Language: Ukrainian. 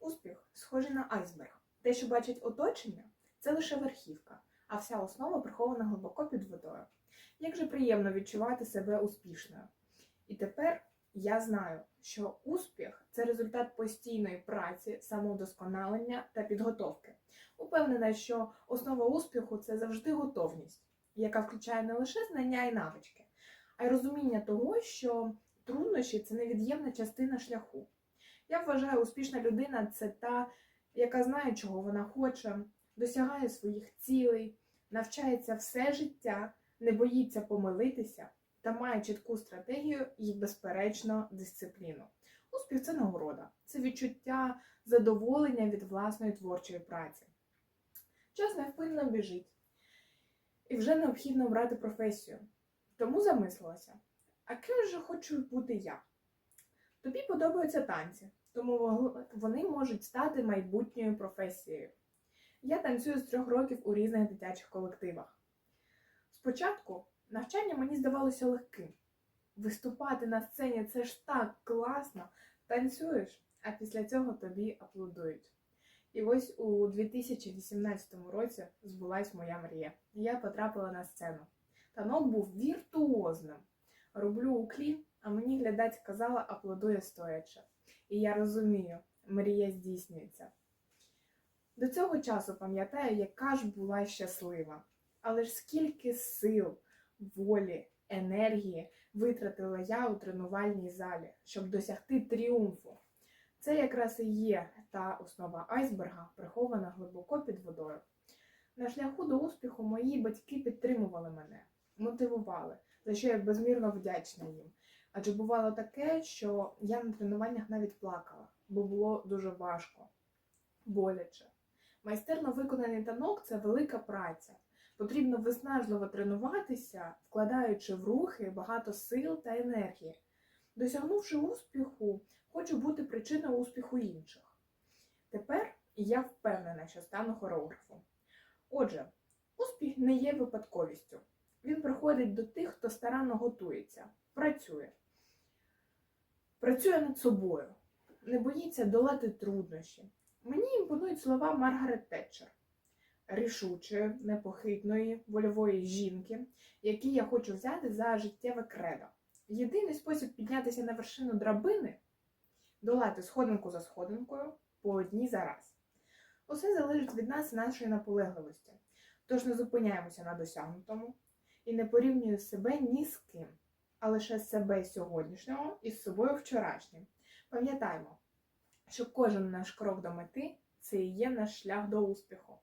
Успіх схожий на айсберг. Те, що бачить оточення, це лише верхівка, а вся основа прихована глибоко під водою. Як же приємно відчувати себе успішною. І тепер я знаю, що успіх це результат постійної праці, самовдосконалення та підготовки. Упевнена, що основа успіху це завжди готовність, яка включає не лише знання і навички, а й розуміння того, що труднощі це невід'ємна частина шляху. Я вважаю, успішна людина це та, яка знає, чого вона хоче, досягає своїх цілей, навчається все життя, не боїться помилитися та має чітку стратегію і, безперечно, дисципліну. Успіх це нагорода, це відчуття задоволення від власної творчої праці. Час невпинно біжить, і вже необхідно обрати професію. Тому замислилася, а ким же хочу бути я? Тобі подобаються танці, тому вони можуть стати майбутньою професією. Я танцюю з трьох років у різних дитячих колективах. Спочатку навчання мені здавалося легким. Виступати на сцені це ж так класно, танцюєш, а після цього тобі аплодують. І ось у 2018 році збулась моя мрія. Я потрапила на сцену. Танок був віртуозним. Роблю уклін, а мені глядач казала, аплодує стоячи. І я розумію, мрія здійснюється. До цього часу пам'ятаю, яка ж була щаслива. Але ж скільки сил, волі, енергії витратила я у тренувальній залі, щоб досягти тріумфу. Це якраз і є та основа айсберга, прихована глибоко під водою. На шляху до успіху мої батьки підтримували мене, мотивували, за що я безмірно вдячна їм. Адже бувало таке, що я на тренуваннях навіть плакала, бо було дуже важко, боляче. Майстерно виконаний танок це велика праця. Потрібно виснажливо тренуватися, вкладаючи в рухи багато сил та енергії. Досягнувши успіху, хочу бути причиною успіху інших. Тепер я впевнена, що стану хореографом. Отже, успіх не є випадковістю. Він приходить до тих, хто старанно готується, працює. Працює над собою, не боїться долати труднощі. Мені імпонують слова Маргарет Тетчер, рішучої, непохитної, вольової жінки, які я хочу взяти за життєве кредо. Єдиний спосіб піднятися на вершину драбини долати сходинку за сходинкою по одній за раз. Усе залежить від нас і нашої наполегливості. Тож не зупиняємося на досягнутому і не порівнюю себе ні з ким, а лише себе сьогоднішнього і з собою вчорашнім. Пам'ятаймо, що кожен наш крок до мети це і є наш шлях до успіху.